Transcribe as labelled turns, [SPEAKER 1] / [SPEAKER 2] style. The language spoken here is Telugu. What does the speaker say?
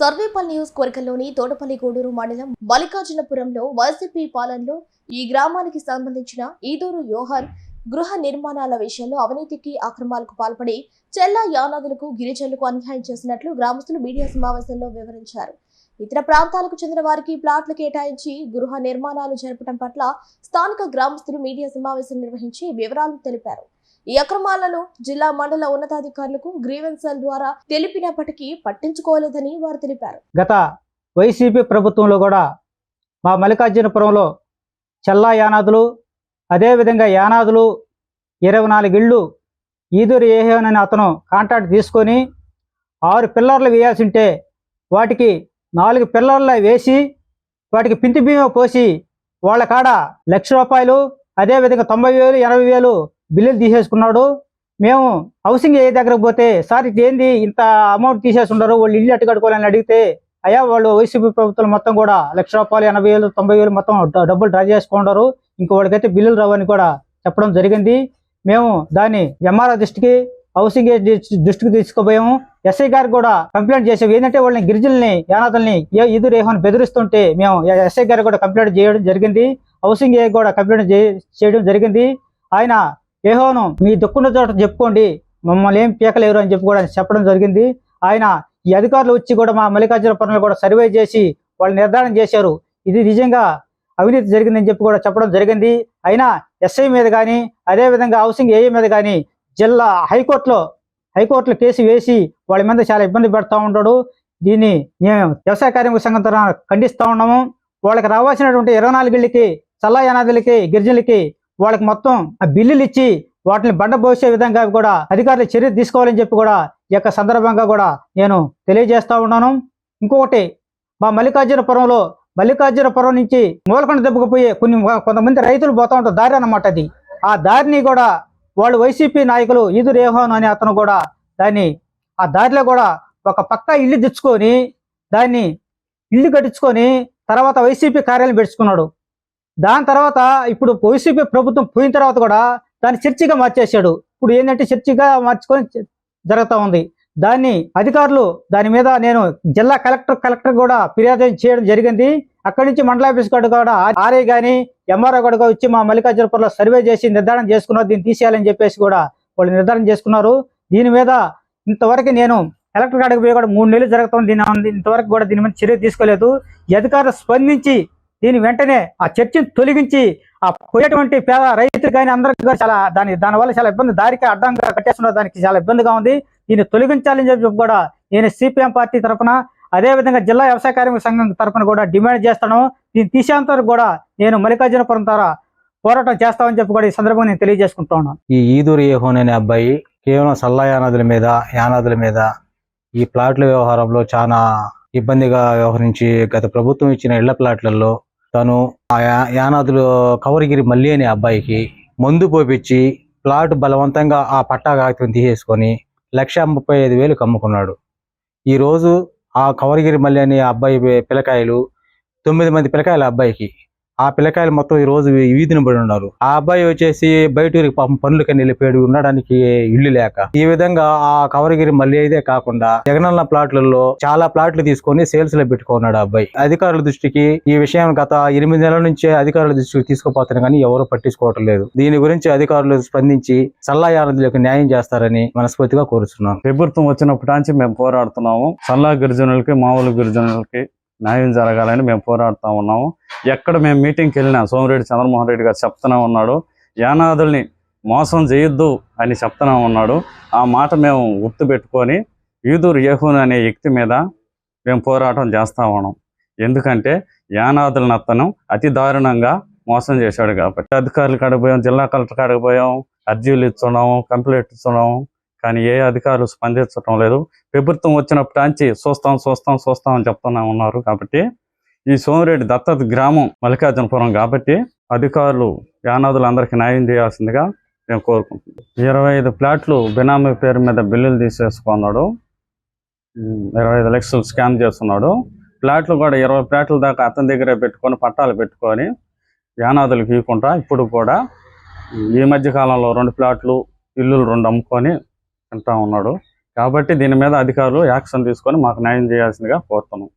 [SPEAKER 1] సర్వేపల్లి నియోజకవర్గంలోని తోటపల్లి గూడూరు మండలం మల్లికార్జునపురంలో వైసీపీ పాలనలో ఈ గ్రామానికి సంబంధించిన ఈదూరు యోహన్ గృహ నిర్మాణాల విషయంలో అవినీతికి అక్రమాలకు పాల్పడి చెల్ల యానాదులకు గిరిజనులకు అన్యాయం చేసినట్లు గ్రామస్తులు మీడియా సమావేశంలో వివరించారు. ఇతర ప్రాంతాలకు చెందిన వారికి ప్లాట్లు కేటాయించి గృహ నిర్మాణాలు జరపడం పట్ల స్థానిక గ్రామస్తులు మీడియా సమావేశం నిర్వహించి వివరాలు తెలిపారు. ఈ అక్రమాలను జిల్లా మండల ఉన్నతాధికారులకు గ్రీవెన్సల్ ద్వారా తెలిపినప్పటికీ పట్టించుకోలేదని వారు తెలిపారు.
[SPEAKER 2] గత వైసీపీ ప్రభుత్వంలో కూడా మా మల్లికార్జునపురంలో చల్లా యానాదులు అదేవిధంగా యానాదులు ఇరవై నాలుగు ఇళ్ళు ఈదురు ఏహేన్ అని అతను కాంట్రాక్ట్ తీసుకొని ఆరు పిల్లర్లు వేయాల్సి ఉంటే వాటికి నాలుగు పిల్లర్లు వేసి వాటికి పింతి బీమా పోసి వాళ్ళ కాడ లక్ష రూపాయలు అదేవిధంగా తొంభై వేలు ఎనభై వేలు బిల్లులు తీసేసుకున్నాడు. మేము హౌసింగ్ ఏ దగ్గరకు పోతే సార్ ఇది ఏంది ఇంత అమౌంట్ తీసేసి ఉండరు వాళ్ళు ఇల్లు అట్టు కట్టుకోవాలని అడిగితే అయ్యా వాళ్ళు వైసీపీ ప్రభుత్వం మొత్తం కూడా లక్ష రూపాయలు ఎనభై వేలు తొంభై వేలు మొత్తం డబ్బులు డ్రా చేసుకుంటారు ఇంకో వాళ్ళకైతే బిల్లులు రావని కూడా చెప్పడం జరిగింది. మేము దాన్ని ఎంఆర్ఆర్ దృష్టికి హౌసింగ్ దృష్టికి తీసుకుపోయాము. ఎస్ఐ గారికి కూడా కంప్లైంట్ చేసాం ఏంటంటే వాళ్ళని గిరిజనుల్ని యానాథుల్ని ఏ ఇది రేహోని బెదిరిస్తుంటే మేము ఎస్ఐ గారికి కూడా కంప్లైంట్ చేయడం జరిగింది. హౌసింగ్ ఏ కూడా కంప్లైంట్ చేయడం జరిగింది. ఆయన ఏహోను మీ దుక్కున్న చోట చెప్పుకోండి. మమ్మల్ని ఏం పీకలేరు అని చెప్పి కూడా చెప్పడం జరిగింది. ఆయన ఈ అధికారులు వచ్చి కూడా మా మల్లికార్జున పనులు కూడా సర్వే చేసి వాళ్ళు నిర్ధారణ చేశారు. ఇది నిజంగా అవినీతి జరిగిందని చెప్పి కూడా చెప్పడం జరిగింది. అయినా ఎస్ఐ మీద కానీ అదేవిధంగా హౌసింగ్ ఏఏ మీద కానీ జిల్లా హైకోర్టులో హైకోర్టులో కేసు వేసి వాళ్ళ మీద చాలా ఇబ్బంది పెడతా ఉంటాడు. దీన్ని మేము వ్యవసాయ కార్మిక సంఘం తరఫున ఖండిస్తూ ఉన్నాము. వాళ్ళకి రావాల్సినటువంటి ఇరవై నాలుగేళ్ళకి చల్లా యానాదులకి గిరిజనులకి వాళ్ళకి మొత్తం ఆ బిల్లులు ఇచ్చి వాటిని బండ పోసే విధంగా కూడా అధికారులు చర్య తీసుకోవాలని చెప్పి కూడా ఈ యొక్క సందర్భంగా కూడా నేను తెలియజేస్తూ ఉన్నాను. ఇంకొకటి మా మల్లికార్జునపురంలో మల్లికార్జునపురం నుంచి మూలకొండ దెబ్బకపోయే కొన్ని కొంతమంది రైతులు పోతా ఉంటారు దారి అన్నమాట అది. ఆ దారిని కూడా వాళ్ళు వైసీపీ నాయకులు ఈదు రేహోన్ అనే అతను కూడా దాన్ని ఆ దారిలో కూడా ఒక పక్క ఇల్లు తెచ్చుకొని దాన్ని ఇల్లు కట్టించుకొని తర్వాత వైసీపీ కార్యాలయం పెట్టుకున్నాడు. దాని తర్వాత ఇప్పుడు వైసీపీ ప్రభుత్వం పోయిన తర్వాత కూడా దాన్ని చర్చిగా మార్చేశాడు. ఇప్పుడు ఏంటంటే చర్చిగా మార్చుకొని జరుగుతూ ఉంది. దాన్ని అధికారులు దాని మీద నేను జిల్లా కలెక్టర్ కలెక్టర్ కూడా ఫిర్యాదు చేయడం జరిగింది. అక్కడి నుంచి మండల ఆఫీస్ కాడ కూడా ఆర్ఏ కానీ ఎంఆర్ఓ కూడా వచ్చి మా మల్లికార్జునపురంలో సర్వే చేసి నిర్ధారణ చేసుకున్నారు. దీన్ని తీసేయాలని చెప్పేసి కూడా వాళ్ళు నిర్ధారణ చేసుకున్నారు. దీని మీద ఇంతవరకు నేను కలెక్టర్ కాడికి పోయి కూడా మూడు నెలలు జరుగుతుంది. దీని ఇంతవరకు కూడా దీని మీద చర్య తీసుకోలేదు. అధికారులు స్పందించి దీని వెంటనే ఆ చర్చిని తొలగించి ఆ పోయేటువంటి పేద రైతులు కానీ అందరికి కూడా చాలా దాని దానివల్ల చాలా ఇబ్బంది దారికి అడ్డంగా కట్టేస్తున్నారు దానికి చాలా ఇబ్బందిగా ఉంది. దీన్ని తొలగించాలని చెప్పి కూడా నేను సిపిఎం పార్టీ తరఫున అదేవిధంగా జిల్లా వ్యవసాయ కార్మిక సంఘం తరఫున కూడా డిమాండ్ చేస్తాను. దీన్ని తీసేంత వరకు కూడా నేను మల్లికార్జునపురం ద్వారా పోరాటం చేస్తామని చెప్పి కూడా ఈ సందర్భంగా నేను తెలియజేసుకుంటా ఉన్నాను.
[SPEAKER 3] ఈ ఈదూరు ఏహోన్ అనే అబ్బాయి కేవలం సల్లా యానాదుల మీద యానాదుల మీద ఈ ప్లాట్ల వ్యవహారంలో చాలా ఇబ్బందిగా వ్యవహరించి గత ప్రభుత్వం ఇచ్చిన ఇళ్ళ ప్లాట్లలో తను ఆ యా- యానాదులు కవరగిరి మల్లి అనే అబ్బాయికి మందు పోపించి ప్లాట్ బలవంతంగా ఆ పట్టా కాగితం తీసేసుకొని లక్ష ముప్పై ఐదు వేలు కమ్ముకున్నాడు. ఈ రోజు ఆ కవరగిరి మల్లి అనే అబ్బాయి పిల్లకాయలు తొమ్మిది మంది పిలకాయల అబ్బాయికి ఆ పిల్లకాయలు మొత్తం ఈ రోజు వీధిని పడి ఉన్నారు. ఆ అబ్బాయి వచ్చేసి బయట ఊరికి పాపం పనులకని వెళ్ళిపోయాడు. ఉండడానికి ఇల్లు లేక. ఈ విధంగా ఆ కవరగిరి మళ్ళీ అయితే కాకుండా జగనన్న ప్లాట్లలో చాలా ప్లాట్లు తీసుకొని సేల్స్లో పెట్టుకున్నాడు అబ్బాయి. అధికారుల దృష్టికి ఈ విషయం గత ఎనిమిది నెలల నుంచే అధికారుల దృష్టికి తీసుకుపోతున్నారు కానీ ఎవరు పట్టించుకోవటం లేదు. దీని గురించి అధికారులు స్పందించి సల్లాయానందులకు న్యాయం చేస్తారని మనస్ఫూర్తిగా కోరుతున్నాను
[SPEAKER 4] ప్రభుత్వం వచ్చినప్పటి నుంచి మేము పోరాడుతున్నాము. సల్లా గిరిజనులకి మామూలు గిరిజనులకి న్యాయం జరగాలని మేము పోరాడుతూ ఉన్నాము. ఎక్కడ మేము మీటింగ్కి వెళ్ళినా సోమిరెడ్డి చంద్రమోహన్ రెడ్డి గారు చెప్తూనే ఉన్నాడు. యానాదుల్ని మోసం చేయొద్దు అని చెప్తూనే ఉన్నాడు. ఆ మాట మేము గుర్తుపెట్టుకొని ఈదూరు యహూన్ అనే వ్యక్తి మీద మేము పోరాటం చేస్తా ఉన్నాం. ఎందుకంటే యానాదులను అతను అతి దారుణంగా మోసం చేశాడు కాబట్టి. అధికారులు కాడికి పోయాం జిల్లా కలెక్టర్ కాడికి పోయాం అర్జీలు ఇస్తున్నాము కంప్లైంట్ ఇస్తున్నాము కానీ ఏ అధికారులు స్పందించడం లేదు. ప్రభుత్వం వచ్చినప్పటి నుంచి చూస్తాం చూస్తాం చూస్తాం అని చెప్తూనే ఉన్నారు కాబట్టి ఈ సోమిరెడ్డి దత్తత గ్రామం మల్లికార్జునపురం కాబట్టి అధికారులు యానాదులందరికీ న్యాయం చేయాల్సిందిగా మేము కోరుకుంటున్నాం. ఇరవై ఐదు ప్లాట్లు బినామీ పేరు మీద బిల్లులు తీసేసుకున్నాడు. ఇరవై ఐదు లక్షలు స్కామ్ చేస్తున్నాడు. ప్లాట్లు కూడా ఇరవై ప్లాట్ల దాకా అతని దగ్గరే పెట్టుకొని పట్టాలు పెట్టుకొని యానాదులకు ఇవ్వకుండా ఇప్పుడు కూడా ఈ మధ్య కాలంలో రెండు ప్లాట్లు ఇల్లులు రెండు అమ్ముకొని తింటా ఉన్నాడు. కాబట్టి దీని మీద అధికారులు యాక్షన్ తీసుకొని మాకు న్యాయం చేయాల్సిందిగా కోరుతున్నాం.